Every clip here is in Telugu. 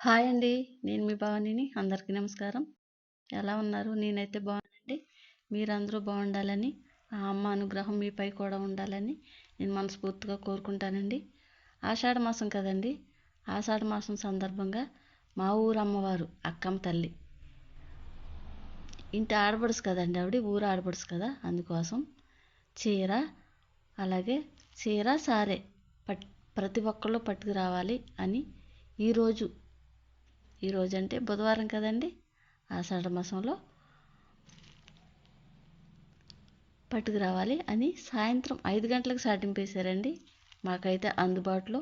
హాయ్ అండి. నేను మీ భవానీని. అందరికీ నమస్కారం. ఎలా ఉన్నారు? నేనైతే బాగున్నానండి. మీరందరూ బాగుండాలని ఆ అమ్మ అనుగ్రహం మీపై కూడా ఉండాలని నేను మనస్ఫూర్తిగా కోరుకుంటానండి. ఆషాఢ మాసం కదండి. ఆషాఢ మాసం సందర్భంగా మా ఊరు అమ్మవారు అక్కమ్మ తల్లి. ఇంటి ఆడబడుసు కదండి ఆవిడ ఊరు ఆడబడుసు కదా అందుకోసం. చీర అలాగే చీర సారే పట్ ప్రతి ఒక్కళ్ళు పట్టుకురావాలి అని ఈరోజు ఈరోజు అంటే బుధవారం కదండి? ఆషాఢ మాసంలో పట్టుకురావాలి అని సాయంత్రం ఐదు గంటలకు సాటింపేశారండి మాకైతే అందుబాటులో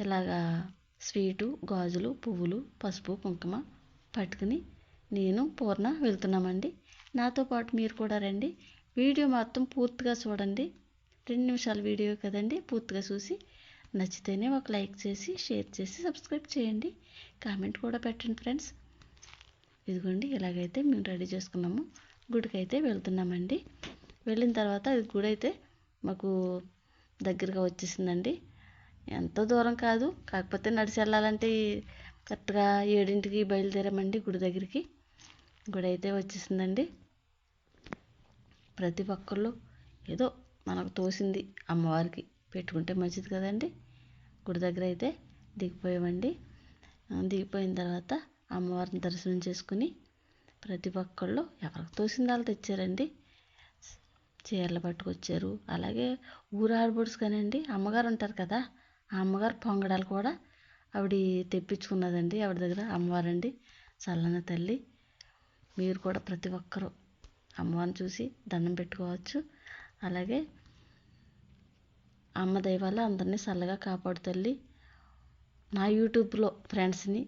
ఇలాగా స్వీటు గాజులు పువ్వులు పసుపు కుంకుమ పట్టుకుని నేను పూర్ణ వెళ్తున్నామండి. నాతో పాటు మీరు కూడా రండి. వీడియో మొత్తం పూర్తిగా చూడండి. రెండు నిమిషాల వీడియో కదండి పూర్తిగా చూసి నచ్చితేనే ఒక లైక్ చేసి షేర్ చేసి సబ్స్క్రైబ్ చేయండి. కామెంట్ కూడా పెట్టండి ఫ్రెండ్స్. ఇదిగోండి ఇలాగైతే మేము రెడీ చేసుకున్నాము. గుడికి అయితే వెళ్తున్నామండి. వెళ్ళిన తర్వాత ఇది గుడి అయితే మాకు దగ్గరగా వచ్చేసిందండి. ఎంతో దూరం కాదు. కాకపోతే నడిచి వెళ్ళాలంటే కరెక్ట్గా ఏడింటికి బయలుదేరామండి గుడి దగ్గరికి. గుడి అయితే వచ్చేసిందండి. ప్రతి ఒక్కళ్ళు ఏదో మనకు తోసింది అమ్మవారికి. పెట్టుకుంటే మంచిది కదండి. గుడి దగ్గర అయితే దిగిపోయామండి. దిగిపోయిన తర్వాత అమ్మవారిని దర్శనం చేసుకుని ప్రతి ఒక్కళ్ళు ఎవరికి తోసింది వాళ్ళు తెచ్చారండి. చీరలు పట్టుకొచ్చారు. అలాగే ఊరు ఆడబడుసు కానండి అమ్మగారు ఉంటారు కదా ఆ అమ్మగారు పొంగడాలు కూడా ఆవిడ తెప్పించుకున్నదండి. ఆవిడ దగ్గర అమ్మవారండి చల్లన తల్లి. మీరు కూడా ప్రతి ఒక్కరూ అమ్మవారిని చూసి దండం పెట్టుకోవచ్చు. అలాగే అమ్మ దయ వల్ల అందరినీ చల్లగా కాపాడు తల్లి. నా యూట్యూబ్లో ఫ్రెండ్స్ని